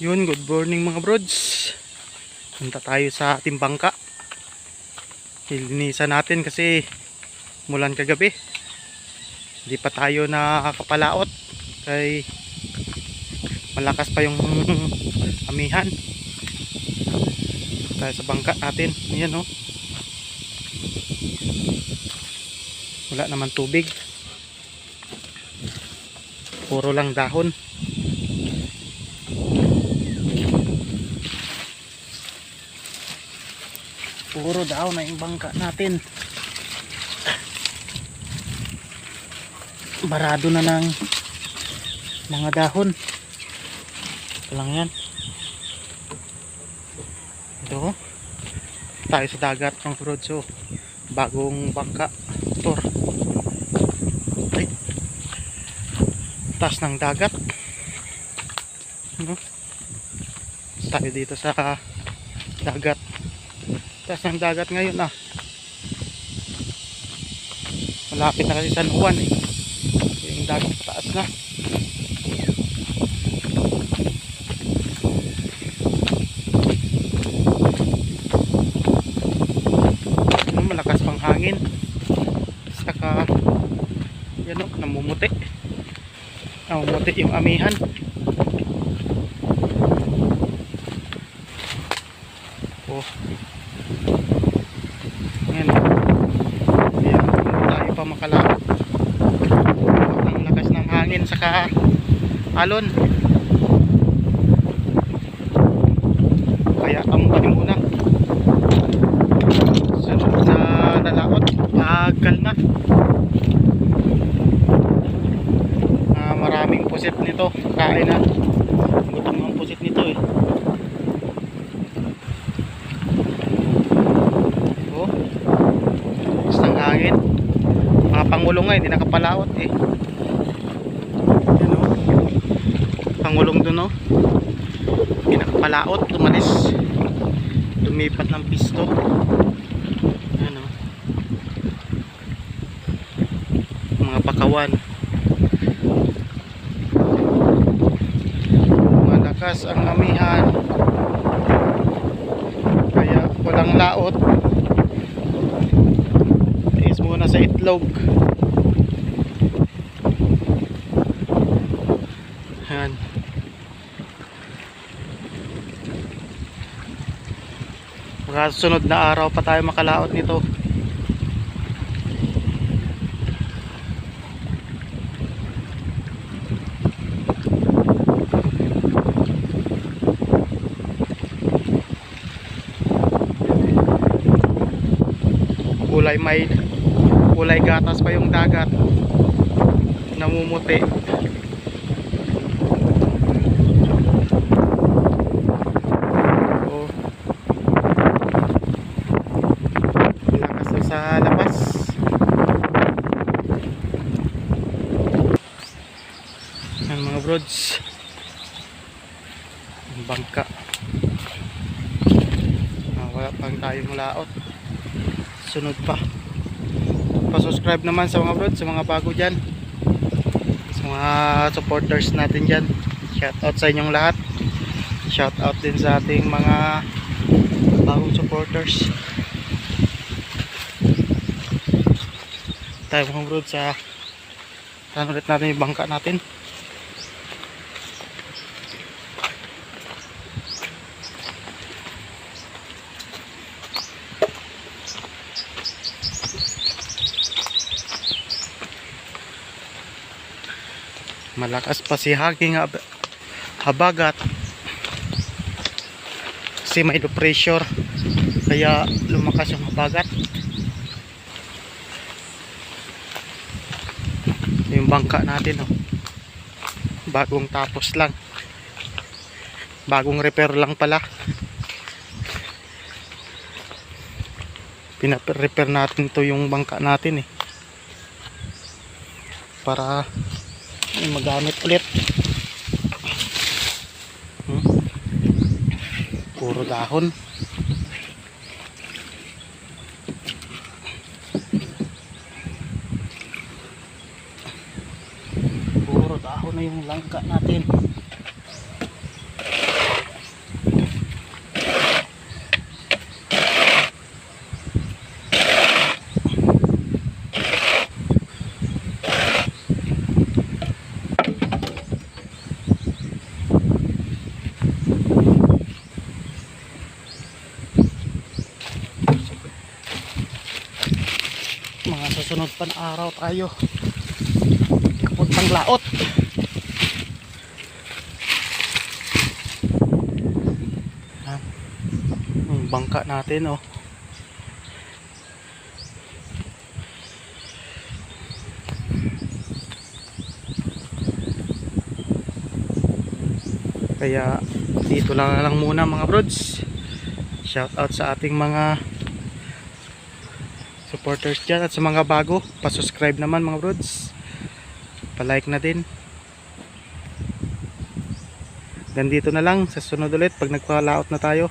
Yun, good morning mga brods. Punta tayo sa ating bangka. Ilinisan natin kasi mulan kagabi. Hindi pa tayo nakakapalaot. Kay malakas pa yung amihan. Tayo sa bangka natin. Ayan oh. Wala naman tubig. Puro lang dahon. Puro daw na yung bangka natin. Barado na ng mga dahon. Ito lang yan. Ito tayo sa dagat ng road so bagong bangka motor. Ay. Taas ng dagat. Ano? Tayo dito sa dagat taas ng dagat ngayon ah. Malapit na kasi San Juan eh. Yung dagat pataas na. Ano, malakas pang hangin. Saka yan o namumuti. Namumuti yung amihan. Oh Ayan. Ayan. Tayo pa makalakot. Ang lakas hangin saka alon. Kaya ambay muna. Sunod na nalaot. Agal na. Ah, maraming pusit nito. Kain na. Gutom ang pusit nito eh. Oh. Gusto ng hangin. Mga pangulong nga, hindi nakapalaot eh. Yan oh. Pangulong dun oh. Hindi nakapalaot, tumalis. Lumipat ng pisto. Yan oh. Mga pakawan. Malakas ang amihan. Kaya walang laot tiis muna sa itlog yan mga sunod na araw pa tayo makalaot nito. Kulay may kulay gatas pa yung dagat. Namumuti oh lakas na sa labas yan mga brods ang bangka. Ah, wala pang tayong laot. Sunod pa. Pa-subscribe naman sa mga brod sa mga bago dyan. Sa mga supporters natin dyan. Shout out sa inyong lahat. Shout out din sa ating mga bagong supporters. Tayo mga brod sa saan ulit natin yung bangka natin malakas pa si haging hab- habagat. Kasi may low pressure kaya lumakas yung habagat. Yung bangka natin oh. bagong tapos lang. Bagong repair lang pala. Pinarepair natin to yung bangka natin eh. Para magamit ulit. Hmm? puro dahon. Puro dahon na yung langka natin pan araw tayo. Kapuntang laot. Yan. yung bangka natin oh. Kaya dito lang lang muna mga brods. Shout out sa ating mga supporters dyan at sa mga bago pa-subscribe naman mga brods. Pa-like na din. Gandito na lang sa sunod ulit pag nagpa-layout na tayo